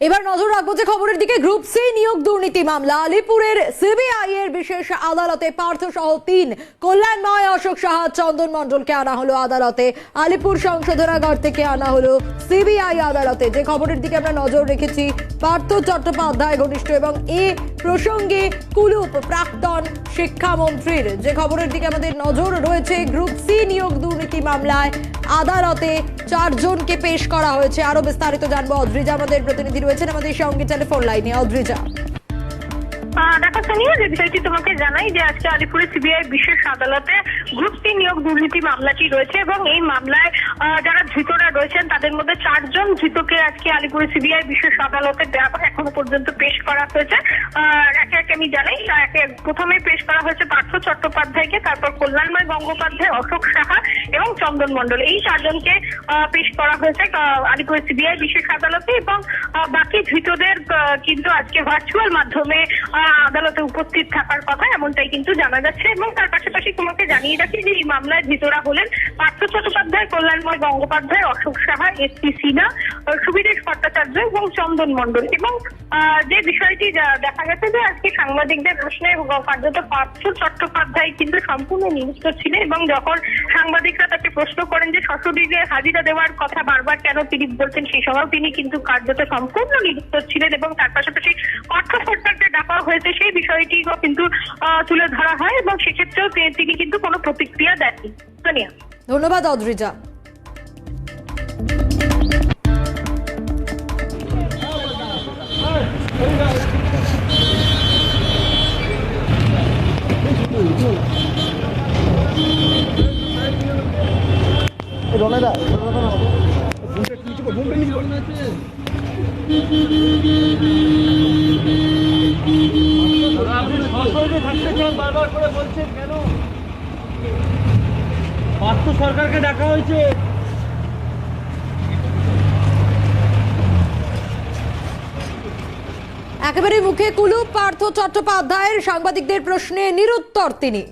এবার নজর রাখব যে খবরের দিকে গ্রুপ সি নিয়োগ দুর্নীতি মামলা। আলিপুরের সিবিআই এর বিশেষ আদালতে পার্থ সহ তিন। কল্যাণময় অশোক সাহা, চন্দন মণ্ডলকে আনা হলো আদালতে। আলিপুর সংশোধনাগার থেকে আনা হলো সিবিআই আদালতে। যে খবরের দিকে আমরা নজর রেখেছি, পার্থ চট্টোপাধ্যায় ঘনিষ্ঠ এবং এ প্রসঙ্গে কুলুপ প্রাক্তন শিক্ষামন্ত্রীর। যে খবরের দিকে আমাদের নজর রয়েছে, গ্রুপ মামলায় আদালতে চারজনকে পেশ করা হয়েছে। আরও বিস্তারিত জানব। অদ্রিজা আমাদের প্রতিনিধি রয়েছেন আমাদের সঙ্গে টেলিফোন লাইনে। অদ্রিজা। দেখো সোনিয়া, যে বিষয়টি তোমাকে জানাই যে আজকে আলিপুরের সিবিআই বিশেষ আদালতে গ্রুপ সি নিয়োগ দুর্নীতি মামলাটি রয়েছে এবং এই মামলায় যারা ধৃতরা রয়েছেন তাদের মধ্যে চারজন ধৃতকে আজকে আলিপুরের সিবিআই বিশেষ আদালতে দেওয়া এখনও পর্যন্ত পেশ করা হয়েছে। একে একে আমি জানাই একে প্রথমে পেশ করা হয়েছে পার্থ চট্টোপাধ্যায়কে তারপর কল্যাণময় গঙ্গোপাধ্যায় অশোক সাহা এবং চন্দন মণ্ডল। এই চারজনকে পেশ করা হয়েছে আহ, আলিপুরের সিবিআই বিশেষ আদালতে এবং বাকি ধৃতদের কিন্তু আজকে ভার্চুয়াল মাধ্যমে আদালতে উপস্থিত থাকার কথা এমনটাই কিন্তু জানা যাচ্ছে এবং তার পাশাপাশি তোমাকে জানিয়ে এই মামলায় ধৃতরা হলেন পার্থ চট্টোপাধ্যায়, কল্যাণময় গঙ্গোপাধ্যায়, অশোক সাহা, এস পি সিনহা সুবিদেশ ভট্টাচার্য এবং চন্দন মন্ডল এবং যে বিষয়টি দেখা গেছে যে আজকে সাংবাদিকদের প্রশ্নে কার্যত পার্থ চট্টোপাধ্যায় কিন্তু সম্পূর্ণ নিরুত্ত ছিলেন এবং যখন সাংবাদিকরা তাকে প্রশ্ন করেন যে সশরীরে হাজিরা দেওয়ার কথা বারবার কেন তিনি বলছেন, সেই সময় তিনি কিন্তু কার্যত সম্পূর্ণ নিরুত্ত ছিলেন এবং তার পাশাপাশি অর্থ সরকারকে ডাকা হয়েছে, সেই বিষয়টিও কিন্তু তুলে ধরা হয় এবং সেক্ষেত্রেও তিনি কিন্তু কোনো প্রতিক্রিয়া দেননি। ধন্যবাদ, অদ্রিজা। সরকারকে হয়েছে একেবারে মুখে কুলুপ পার্থ চট্টোপাধ্যায়ের সাংবাদিকদের প্রশ্নে নিরুত্তর তিনি।